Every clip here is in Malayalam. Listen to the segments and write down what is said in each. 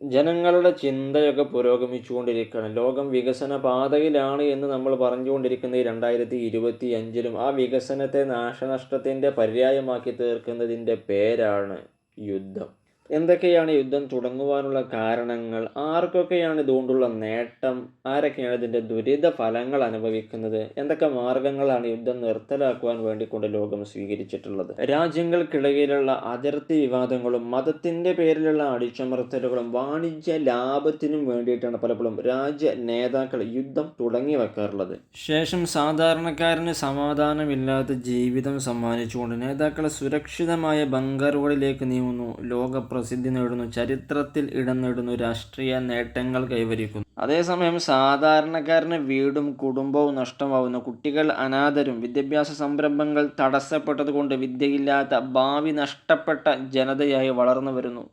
ജനങ്ങളുടെ ചിന്തയൊക്കെ പുരോഗമിച്ചുകൊണ്ടിരിക്കുകയാണ്. ലോകം വികസന പാതയിലാണ് എന്ന് നമ്മൾ പറഞ്ഞുകൊണ്ടിരിക്കുന്ന ഈ രണ്ടായിരത്തി ഇരുപത്തി അഞ്ചിലും ആ വികസനത്തെ നാശനഷ്ടത്തിന്റെ പര്യായമാക്കി തീർക്കുന്നതിന്റെ പേരാണ് യുദ്ധം. എന്തൊക്കെയാണ് യുദ്ധം തുടങ്ങുവാനുള്ള കാരണങ്ങൾ? ആർക്കൊക്കെയാണ് ഇതുകൊണ്ടുള്ള നേട്ടം? ആരൊക്കെയാണ് ഇതിന്റെ ദുരിത ഫലങ്ങൾ അനുഭവിക്കുന്നത്? എന്തൊക്കെ മാർഗങ്ങളാണ് യുദ്ധം നിർത്തലാക്കുവാൻ വേണ്ടിക്കൊണ്ട് ലോകം സ്വീകരിച്ചിട്ടുള്ളത്? രാജ്യങ്ങൾക്കിടയിലുള്ള അതിർത്തി വിവാദങ്ങളും മതത്തിന്റെ പേരിലുള്ള അടിച്ചമർത്തലുകളും വാണിജ്യ ലാഭത്തിനും വേണ്ടിയിട്ടാണ് പലപ്പോഴും രാജ്യ നേതാക്കൾ യുദ്ധം തുടങ്ങി വെക്കാറുള്ളത്. ശേഷം സാധാരണക്കാരന് സമാധാനമില്ലാത്ത ജീവിതം സമ്മാനിച്ചുകൊണ്ട് നേതാക്കളെ സുരക്ഷിതമായ ബങ്കറുകളിലേക്ക് നീങ്ങുന്നു. ലോക പ്രസിദ്ധി നേടുന്നു. ചരിത്രത്തിൽ ഇടം നേടുന്നു. രാഷ്ട്രീയ നേട്ടങ്ങൾ കൈവരിക്കുന്നു. അതേസമയം സാധാരണക്കാരന് വീടും കുടുംബവും നഷ്ടമാവുന്നു. കുട്ടികൾ അനാഥരും വിദ്യാഭ്യാസ സംരംഭങ്ങൾ തടസ്സപ്പെട്ടതുകൊണ്ട് വിദ്യയില്ലാത്ത ഭാവി നഷ്ടപ്പെട്ട ജനതയായി വളർന്നു വരുന്നു.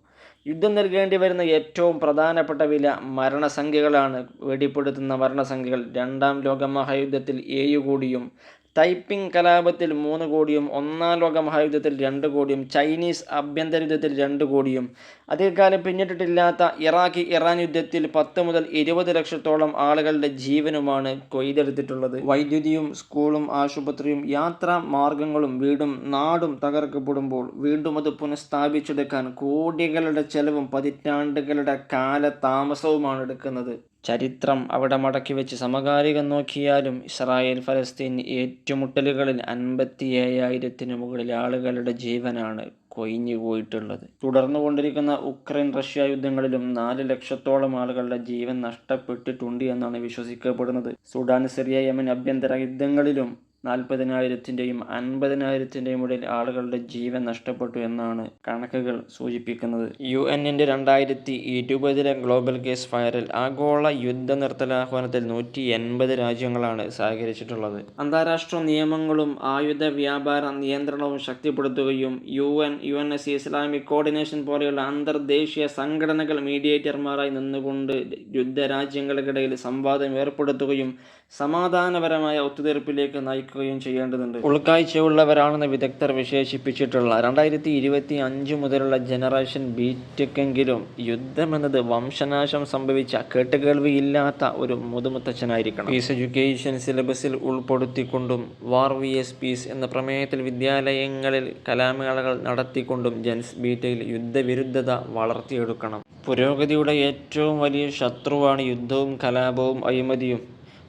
യുദ്ധം നൽകേണ്ടി വരുന്ന ഏറ്റവും പ്രധാനപ്പെട്ട വില മരണസംഖ്യകളാണ്. വെടിപ്പെടുത്തുന്ന മരണസംഖ്യകൾ. രണ്ടാം ലോക മഹായുദ്ധത്തിൽ ഏഴ് കോടിയും തൈപ്പിംഗ് കലാപത്തിൽ മൂന്ന് കോടിയും ഒന്നാം ലോക മഹായുദ്ധത്തിൽ രണ്ട് കോടിയും ചൈനീസ് ആഭ്യന്തര യുദ്ധത്തിൽ രണ്ട് കോടിയും. അധികകാലം പിന്നിട്ടിട്ടില്ലാത്ത ഇറാഖി ഇറാൻ യുദ്ധത്തിൽ പത്ത് മുതൽ ഇരുപത് ലക്ഷത്തോളം ആളുകളുടെ ജീവനുമാണ് കൊയ്തെടുത്തിട്ടുള്ളത്. വൈദ്യുതിയും സ്കൂളും ആശുപത്രിയും യാത്രാ മാർഗങ്ങളും വീടും നാടും തകർക്കപ്പെടുമ്പോൾ വീണ്ടും അത് പുനഃസ്ഥാപിച്ചെടുക്കാൻ കോടികളുടെ ചെലവും പതിറ്റാണ്ടുകളുടെ കാലതാമസവുമാണ് എടുക്കുന്നത്. ചരിത്രം അവിടെ മടക്കി വെച്ച് സമകാലികം നോക്കിയാലും ഇസ്രായേൽ ഫലസ്തീൻ ഏറ്റുമുട്ടലുകളിൽ അൻപത്തി ഏഴായിരത്തിന് മുകളിൽ ആളുകളുടെ ജീവനാണ് കൊയിഞ്ഞു പോയിട്ടുള്ളത്. തുടർന്നു കൊണ്ടിരിക്കുന്ന ഉക്രൈൻ റഷ്യ യുദ്ധങ്ങളിലും നാല് ലക്ഷത്തോളം ആളുകളുടെ ജീവൻ നഷ്ടപ്പെട്ടിട്ടുണ്ട് എന്നാണ് വിശ്വസിക്കപ്പെടുന്നത്. സുഡാൻ സിറിയ യമൻ അഭ്യന്തര യുദ്ധങ്ങളിലും നാൽപ്പതിനായിരത്തിന്റെയും അൻപതിനായിരത്തിന്റെയും ഇടയിൽ ആളുകളുടെ ജീവൻ നഷ്ടപ്പെട്ടു എന്നാണ് കണക്കുകൾ സൂചിപ്പിക്കുന്നത്. യു എന്നിന്റെ രണ്ടായിരത്തി ഇരുപതിലെ ഗ്ലോബൽ കേസ് ഫയറിൽ ആഗോള യുദ്ധ നിർത്തലാഹ്വാനത്തിൽ നൂറ്റി എൺപത് രാജ്യങ്ങളാണ് സഹകരിച്ചിട്ടുള്ളത്. അന്താരാഷ്ട്ര നിയമങ്ങളും ആയുധ വ്യാപാര നിയന്ത്രണവും ശക്തിപ്പെടുത്തുകയും U N U N S Islamic coordination പോലെയുള്ള അന്തർദേശീയ സംഘടനകൾ മീഡിയേറ്റർമാരായി നിന്നുകൊണ്ട് യുദ്ധ യുദ്ധരാജ്യങ്ങൾക്കിടയിൽ സംവാദം ഏർപ്പെടുത്തുകയും സമാധാനപരമായ ഒത്തുതീർപ്പിലേക്ക് നയിക്കുകയും ചെയ്യേണ്ടതുണ്ട്. ഉൾക്കാഴ്ചയുള്ളവരാണെന്ന് വിദഗ്ധർ വിശേഷിപ്പിച്ചിട്ടുള്ള രണ്ടായിരത്തി ഇരുപത്തി അഞ്ച് മുതലുള്ള ജനറേഷൻ ബീറ്റക്കെങ്കിലും യുദ്ധമെന്നത് വംശനാശം സംഭവിച്ച കേട്ടുകേൾവിയില്ലാത്ത ഒരു മുതുമുത്തച്ഛനായിരിക്കണം. പീസ് എഡ്യൂക്കേഷൻ സിലബസിൽ ഉൾപ്പെടുത്തിക്കൊണ്ടും വാർ വി എസ് പീസ് എന്ന പ്രമേയത്തിൽ വിദ്യാലയങ്ങളിൽ കലാമേളകൾ നടത്തിക്കൊണ്ടും ജെൻസ് ബീറ്റയിൽ യുദ്ധവിരുദ്ധത വളർത്തിയെടുക്കണം. പുരോഗതിയുടെ ഏറ്റവും വലിയ ശത്രുവാണ് യുദ്ധവും കലാപവും അഴിമതിയും.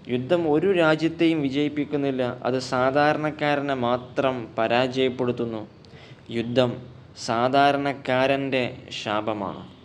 യുദ്ധം ഒരു രാജ്യത്തെയും വിജയിപ്പിക്കുന്നില്ല. അത് സാധാരണക്കാരനെ മാത്രം പരാജയപ്പെടുത്തുന്നു. യുദ്ധം സാധാരണക്കാരന്റെ ശാപമാണ്.